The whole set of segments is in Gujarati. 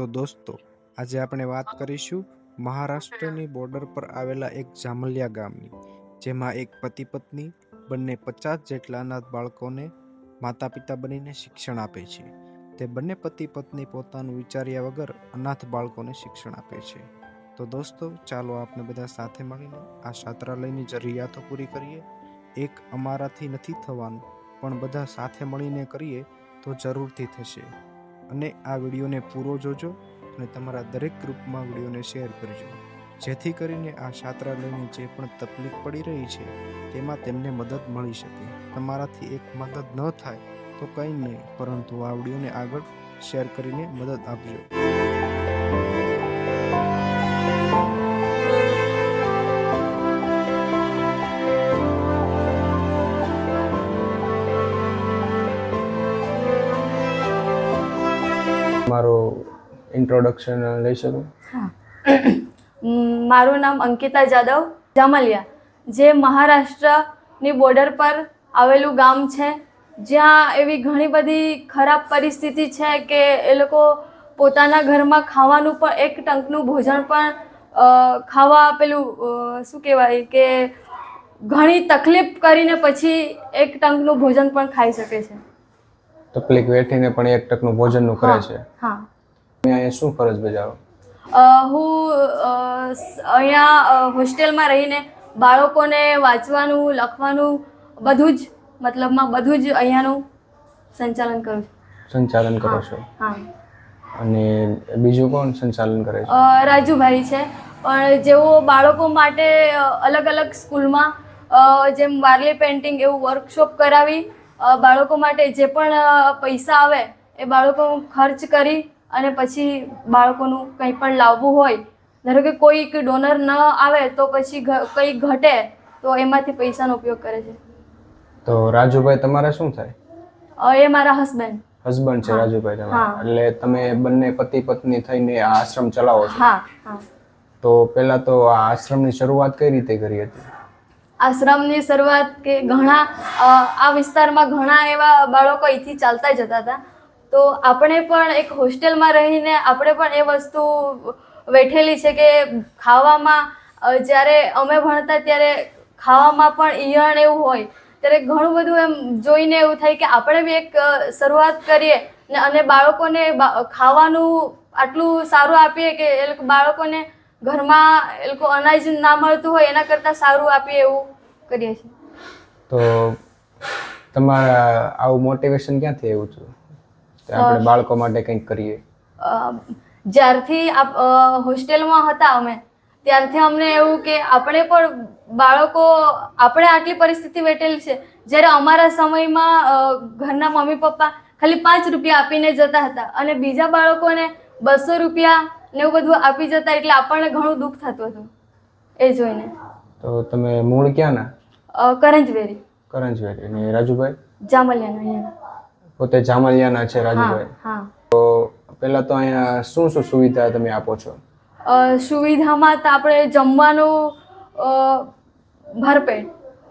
તો દોસ્તો, આજે આપણે વાત કરીશું મહારાષ્ટ્રની બોર્ડર પર આવેલા એક જામલિયા ગામની, જેમાં એક પતિ પત્ની બંને પચાસ જેટલા અનાથ બાળકોને માતા પિતા બનીને શિક્ષણ આપે છે. તે બંને પતિ પત્ની પોતાનું વિચાર્યા વગર અનાથ બાળકોને શિક્ષણ આપે છે. તો દોસ્તો, ચાલો આપણે બધા સાથે મળીને આ છાત્રાલયની જરૂરિયાતો પૂરી કરીએ. એક અમારાથી નથી થવાનું, પણ બધા સાથે મળીને કરીએ તો જરૂરથી થશે. અને આ વિડીયોને પૂરો જોજો અને તમારા દરેક ગ્રુપમાં વિડીયોને શેર કરજો. જેથી કરીને આ છાત્રાલયની જે પણ તકલીફ પડી રહી છે, તેમાં તેમને મદદ મળી શકે. તમારાથી એક મદદ ન થાય તો કંઈ નહીં, પરંતુ આ વિડીયોને આગળ શેર કરીને મદદ આપજો. ઇન્ટ્રોડક્શન લઈ શકું? હા. મારું નામ અંકિતા જાદવ જામલિયા. જે મહારાષ્ટ્રની બોર્ડર પર આવેલું ગામ છે જ્યાં એવી ઘણી બધી ખરાબ પરિસ્થિતિ છે કે એ લોકો પોતાના ઘરમાં ખાવાનું પણ એક ટંકનું ભોજન પણ ખાવા પેલું શું કહેવાય કે ઘણી તકલીફ કરીને પછી એક ટંકનું ભોજન પણ ખાઈ શકે છે. તકલીફ વેઠીને પણ એક ટંકનું ભોજનનું કરે છે. હા. તમે અહીંયા શું ફરજ બજાવો? હું અહીંયા હોસ્ટેલમાં રહીને બાળકોને વાંચવાનું લખવાનું બધું જ મતલબમાં બધું જ અહીંયાનું સંચાલન કરું છું. સંચાલન કરો છો? હા. અને બીજું કોણ સંચાલન કરે છે? રાજુભાઈ છે. પણ જેઓ બાળકો માટે અલગ અલગ સ્કૂલમાં જેમ વારલી પેઇન્ટિંગ એવું વર્કશોપ કરાવી બાળકો માટે જે પણ પૈસા આવે એ બાળકો ખર્ચ કરી અને પછી બાળકોનું કંઈ પણ લાવવું હોય ધારો કે કોઈક ડોનર ન આવે તો પછી કંઈ ઘટે તો એમાંથી પૈસાનો ઉપયોગ કરે છે. તો રાજુભાઈ તમારે શું થાય? એ મારા હસબન્ડ હસબન્ડ છે રાજુભાઈ તમારા. એટલે તમે બંને પતિ પત્ની થઈને આ આશ્રમ ચલાવો છો? હા હા. તો પહેલા તો આ આશ્રમની શરૂઆત કઈ રીતે કરી હતી? આશ્રમની શરૂઆત કે ઘણા આ વિસ્તારમાં ઘણા એવા બાળકો અહીંથી ચાલતા જતા હતા. તો આપણે પણ એક હોસ્ટેલમાં રહીને આપણે પણ એ વસ્તુ વેઠેલી છે કે ખાવામાં જ્યારે અમે ભણતા ત્યારે ખાવામાં પણ ઈયણ એવું હોય, ત્યારે ઘણું બધું એમ જોઈને એવું થાય કે આપણે બી એક શરૂઆત કરીએ ને અને બાળકોને ખાવાનું આટલું સારું આપીએ કે એ લોકો બાળકોને ઘરમાં એ લોકો અનાજ ના મળતું હોય એના કરતાં સારું આપીએ એવું કરીએ છીએ. તો તમારા આવું મોટિવેશન ક્યાંથી હતું? કે આપણે બાળકો માટે કંઈક કરીએ. જ્યારથી આપ હોસ્ટેલમાં હતા અમે ત્યારથી અમને એવું કે આપણે પણ બાળકો આપણે આટલી પરિસ્થિતિ વેઠેલી છે. જ્યારે અમારા સમયમાં ઘરના મમ્મી પપ્પા ખાલી પાંચ રૂપિયા આપીને જતા હતા અને બીજા બાળકોને બસો રૂપિયા ને એવું બધું આપી જતા એટલે આપણને ઘણું દુઃખ થતું હતું એ જોઈને. તો તમે મૂળ ક્યાંના? કરંજવેરી. કરંજવેરી. અને રાજુભાઈ? જામલિયાના અહીંયા. પોતે જામલિયાના છે રાજુભાઈ. તો પહેલા તો અહીંયા શું શું સુવિધા તમે આપો છો? સુવિધામાં તો આપણે જમવાનું ભરપેટ.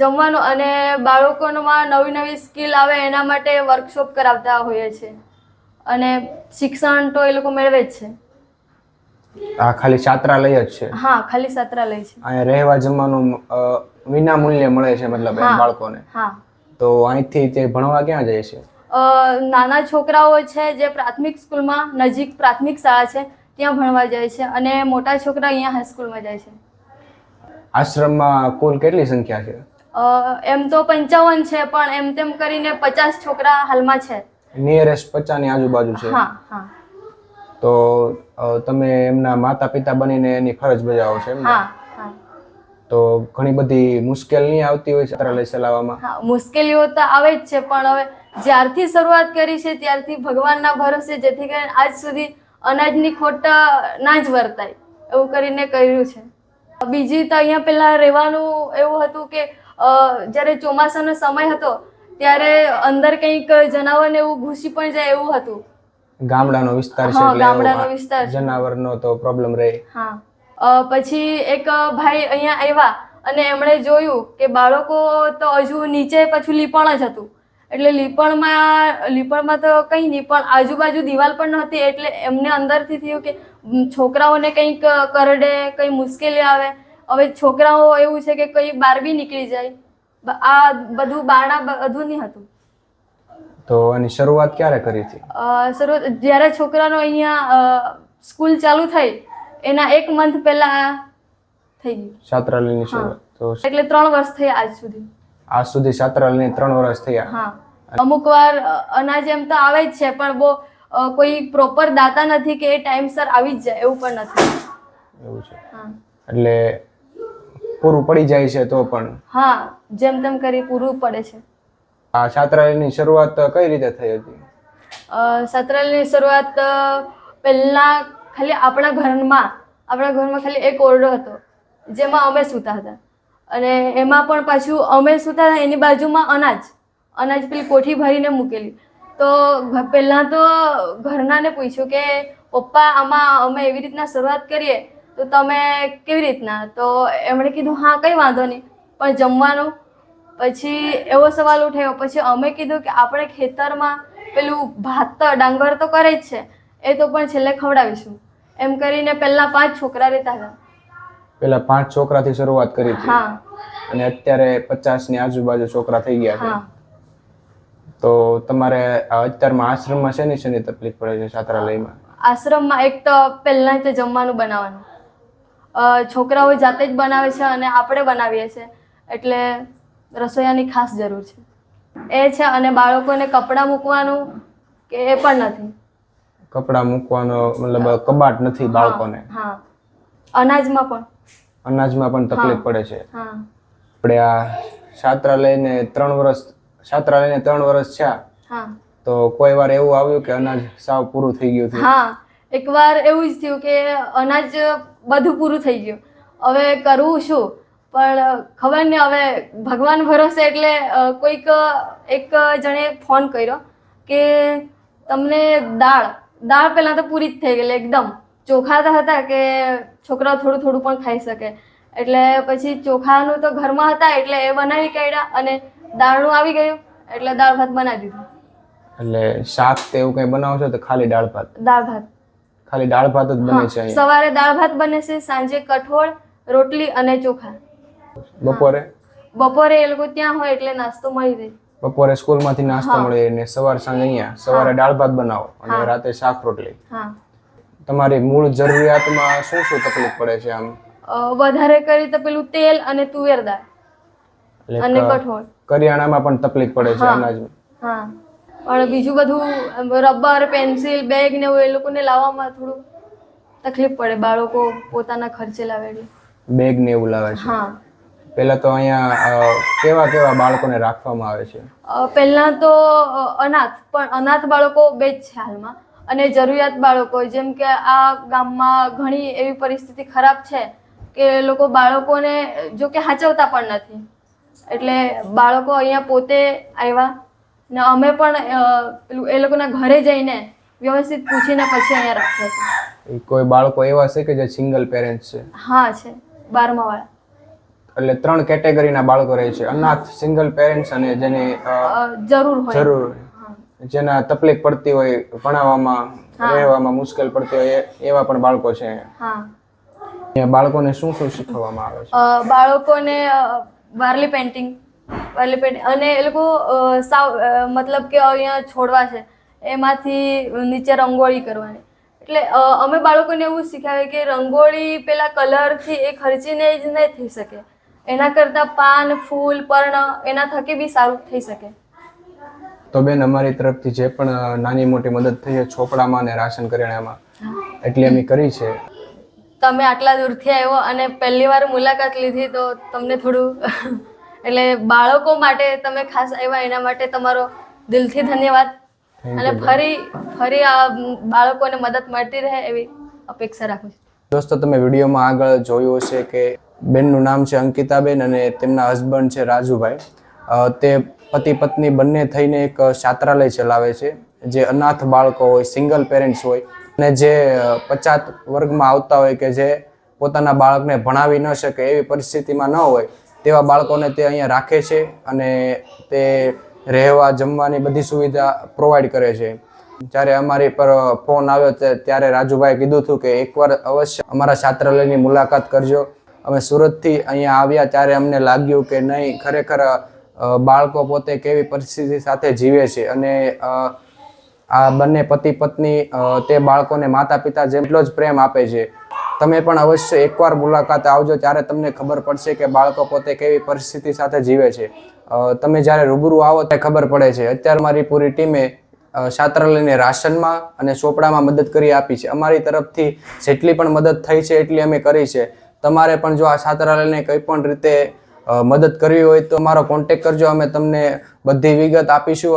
જમવાનું અને બાળકોમાં નવી નવી સ્કિલ આવે એના માટે વર્કશોપ કરાવતા હોઈએ છીએ અને શિક્ષણ તો એ લોકો મેળવે જ છે. આ ખાલી છાત્રાલય જ છે? હા ખાલી છાત્રાલય છે. અહીંયા રહેવા જમવાનું વિના મૂલ્યે મળે છે મતલબ બાળકોને. હા. તો અહીંથી તે ભણવા ક્યાં જાય છે? નાના છોકરાઓ છે જે પ્રાથમિક સ્કૂલમાં નજીક પ્રાથમિક શાળા છે ત્યાં ભણવા જાય છે અને મોટા છોકરા અહીંયા હાઈસ્કૂલમાં જાય છે. આશ્રમમાં કુલ કેટલી સંખ્યા છે? એમ તો પંચાવન છે પણ એમ તેમ કરીને પચાસ છોકરા હાલમાં છે. નિયરેસ્ટ પચાસની આજુબાજુ છે? હા હા. તો તમે એમના માતા પિતા બનીને એની ફરજ બજાવો છો એમ હા હા. તો ઘણી બધી મુશ્કેલ નહીં આવતી હોય છાત્રાલય ચલાવવામાં? હા મુશ્કેલીઓ તો આવે જ છે પણ હવે જ્યારથી શરૂઆત કરી છે ત્યારથી ભગવાનના ભરોસે જેથી કરીને આજ સુધી અનાજની ખોટ ના જ વર્તાય એવું કરીને કર્યું છે. બીજી તો અહીંયા પહેલાં રહેવાનું એવું હતું કે જ્યારે ચોમાસાનો સમય હતો ત્યારે અંદર કંઈક જનાવરને એવું ઘૂસી પણ જાય એવું હતું. ગામડાનો વિસ્તાર છે ગામડાનો વિસ્તાર છે. જનાવરનો તો પ્રોબ્લેમ રહે. હા. પછી એક ભાઈ અહીંયા આવ્યા અને એમણે જોયું કે બાળકો તો હજુ નીચે પાછું લીપણ જ હતું. એટલે લીપણમાં લીપણમાં તો કંઈ નહીં પણ આજુબાજુ દિવાલ પણ નહોતી એટલે એમને અંદરથી થયું કે છોકરાઓને કંઈક કરડે કંઈ મુશ્કેલી આવે. હવે છોકરાઓ એવું છે કે કંઈ બહાર બી નીકળી જાય. આ બધું બારણા બધું નહીં હતું. તો આની શરૂઆત ક્યારે કરી હતી? શરૂઆત જ્યારે છોકરાનો અહીંયા સ્કૂલ ચાલુ થઈ એના એક મંથ પહેલા થઈ ગયું. છાત્રાલયની શરૂઆત. તો એટલે ત્રણ વર્ષ થયા આજ સુધી. આજ સુધી છાત્રાલયની ત્રણ વર્ષ થયા. હા. અમુક વાર અનાજ એમ તો આવે જ છે પણ બહુ કોઈ પ્રોપર દાતા નથી કે એ ટાઈમસર આવી જ જાય એવું પણ નથી. એવું છે. હા. એટલે પૂરું પડી જાય છે તો પણ. હા જેમ તેમ કરી પૂરું પડે છે. આ છાત્રાલયની શરૂઆત કઈ રીતે થઈ હતી? છાત્રાલયની શરૂઆત પહેલા ખાલી આપણા ઘરમાં આપણા ઘરમાં ખાલી એક ઓરડો હતો, જેમાં અમે સૂતા હતા. અને એમાં પણ પાછું અમે સૂતા હતા, એની બાજુમાં અનાજ અનાજ પેલી કોઠી ભરીને મૂકેલી. તો પહેલાં તો ઘરનાને પૂછ્યું કે, પપ્પા, આમાં અમે એવી રીતના શરૂઆત કરીએ? તો તમે કેવી રીતના? તો એમણે કીધું, હા, કંઈ વાંધો નહીં, પણ જમવાનું. પછી એવો સવાલ ઉઠાયો. પછી અમે કીધું કે, આપણે ખેતરમાં પેલું ભાત તો ડાંગર તો કરે જ છે એ તો પણ છેલ્લે ખવડાવીશું. એમ કરીને પહેલા પાંચ છોકરા રહેતા હતા. પહેલા પાંચ છોકરાથી શરૂઆત કરી હતી. હા. અને અત્યારે પચાસની આજુબાજુ છોકરા થઈ ગયા છે. હા. તો તમારે અત્યારમાં આશ્રમમાં શેની શેની તકલીફ પડે છે છાત્રાલયમાં? આશ્રમમાં એક તો પહેલાં તો જમવાનું બનાવવાનું. છોકરાઓ જાતે જ બનાવે છે અને આપણે બનાવીએ છીએ. એટલે રસોઈયાની ખાસ જરૂર છે. એ છે અને બાળકોને કપડાં મૂકવાનું કે એ પણ નથી. કપડાં મૂકવાનો મતલબ કબાટ નથી બાળકોને. હા. અનાજમાં પણ. અનાજમાં પણ તકલીફ પડે છે. આપણે આ છાત્રાલયને ત્રણ વર્ષ છાત્રાલયને ત્રણ વર્ષ થયા. તો કોઈ વાર એવું આવ્યું કે અનાજ સાવ પૂરું થઈ ગયું હા. એકવાર એવું જ થયું કે અનાજ બધું પૂરું થઈ ગયું. હવે કરવું શું? પણ ખબર નહીં હવે ભગવાન ભરોસે એટલે કોઈક એક જણે ફોન કર્યો કે તમને દાળ દાળ પહેલાં તો પૂરી જ થઈ ગયેલી એકદમ. ચોખા તો હતા કે છોકરાઓ થોડું થોડું પણ ખાઈ શકે. એટલે પછી ચોખાનું તો ઘરમાં હતા એટલે એ બનાવી કાઢ્યા અને દાળનું આવી ગયું એટલે દાળ ભાત બનાવી દીધું. એટલે શાક તે એવું કંઈ બનાવશો તો ખાલી દાળ ભાત? દાળ ભાત. ખાલી દાળ ભાત જ બને છે સવારે દાળ ભાત બને છે સાંજે કઠોળ રોટલી અને ચોખા. બપોરે? બપોરે એ લોકો ત્યાં હોય એટલે નાસ્તો મળી રહે. બપોરે સ્કૂલમાંથી નાસ્તો. મળે ને સવાર સાંજ અહીંયા સવારે દાળ ભાત બનાવો અને. રાતે શાક રોટલી. તમારી મૂળ જરૂરિયાતમાં શું શું તકલીફ પડે છે આમ? વધારે કરી તો પેલું તેલ અને તુવેર દાળ. અને કઠોળ. કરિયાણામાં પણ તકલીફ પડે છે. અનાજમાં હા. પણ બીજું બધું રબર પેન્સિલ બેગ ને એવું એ લોકોને લાવવામાં થોડું તકલીફ પડે. બાળકો પોતાના ખર્ચે લાવે બેગ ને એવું લાવે છે. હા. પેલા તો અહીંયા કેવા કેવા બાળકોને રાખવામાં આવે છે? પહેલા પહેલાં તો અનાથ પણ અનાથ બાળકો બે જ છે હાલમાં. અને જરૂરિયાત બાળકો જેમ કે આ ગામમાં ઘણી એવી પરિસ્થિતિ ખરાબ છે કે લોકો બાળકોને જો કે સાચવતા પણ નથી. એટલે બાળકો અહીંયા પોતે આવ્યા ને અમે પણ પેલું એ લોકોના ઘરે જઈને વ્યવસ્થિત પૂછીને પછી અહીંયા રાખ્યા છે કોઈ બાળકો એવા છે કે જે સિંગલ પેરેન્ટ્સ છે? હા છે. બારમા વાળા એટલે ત્રણ કેટેગરીના બાળકો રહે છે. અનાથ સિંગલ પેરેન્ટ્સ અને જેને જરૂર હોય. જરૂર જેના તકલીફ પડતી હોય ભણાવવામાં રહેવામાં મુશ્કેલ પડતી હોય એવા પણ બાળકો છે. હા. બાળકોને શું શું શીખવવામાં આવે છે? બાળકોને વારલી પેન્ટિંગ વારલી પેઇન્ટિંગ અને એ લોકો સાવ મતલબ કે અહીંયા છોડવા છે. એમાંથી નીચે રંગોળી કરવાની. એટલે અમે બાળકોને એવું શીખવાય કે રંગોળી પેલા કલરથી એ ખર્ચીને જ નહીં થઈ શકે. એના કરતાં પાન ફૂલ પર્ણ એના થકી બી સારું થઈ શકે. તો બેન અમારી તરફથી જે પણ નાની મોટી મદદ થઈ છે છોપડામાં અને રાશન કરિયાણામાં એટલે અમે કરી છે. તમે આટલા દૂરથી આવ્યો અને પહેલી વાર મુલાકાત લીધી તો તમને થોડું એટલે બાળકો માટે તમે ખાસ આવ્યા એના માટે તમારો દિલથી ધન્યવાદ. અને ફરી ફરી આ બાળકોને મદદ મળતી રહે એવી અપેક્ષા રાખું છું. દોસ્તો તમે વિડીયોમાં આગળ જોયું હશે કે બેનનું નામ છે અંકિતાબેન અને તેમના હસબન્ડ છે રાજુભાઈ. તે પતિ પત્ની બંને થઈને એક છાત્રાલય ચલાવે છે, જે અનાથ બાળકો હોય સિંગલ પેરેન્ટ્સ હોય, અને જે પચાત વર્ગમાં આવતા હોય કે જે પોતાના બાળકને ભણાવી ન શકે એવી પરિસ્થિતિમાં ન હોય, તેવા બાળકોને તે અહીંયા રાખે છે અને તે રહેવા, જમવાની બધી સુવિધા પ્રોવાઈડ કરે છે. જ્યારે અમારી પર ફોન આવ્યો ત્યારે રાજુભાઈ કીધું હતું કે એકવાર અવશ્ય અમારા છાત્રાલયની મુલાકાત કરજો. અમે સુરતથી અહીંયા આવ્યા ત્યારે અમને લાગ્યું કે નહીં, ખરેખર બાળકો પોતે કેવી પરિસ્થિતિ સાથે જીવે છે અને આ બંને પતિ પત્ની તે બાળકોને માતા પિતા જેટલો જ પ્રેમ આપે છે. તમે પણ અવશ્ય એકવાર મુલાકાત આવજો ત્યારે તમને ખબર પડશે કે બાળકો પોતે કેવી પરિસ્થિતિ સાથે જીવે છે. તમે જ્યારે રૂબરૂ આવો ત્યારે ખબર પડે છે. અત્યારે મારી પૂરી ટીમે છાત્રાલયને રાશનમાં અને ચોપડામાં મદદ કરી આપી છે. અમારી તરફથી જેટલી પણ મદદ થઈ છે એટલી અમે કરી છે. તમારે પણ જો આ છાત્રાલયને કંઈ પણ રીતે મદદ કરવી હોય તો અમારો કોન્ટેક કરજો. અમે તમને બધી વિગત આપીશું.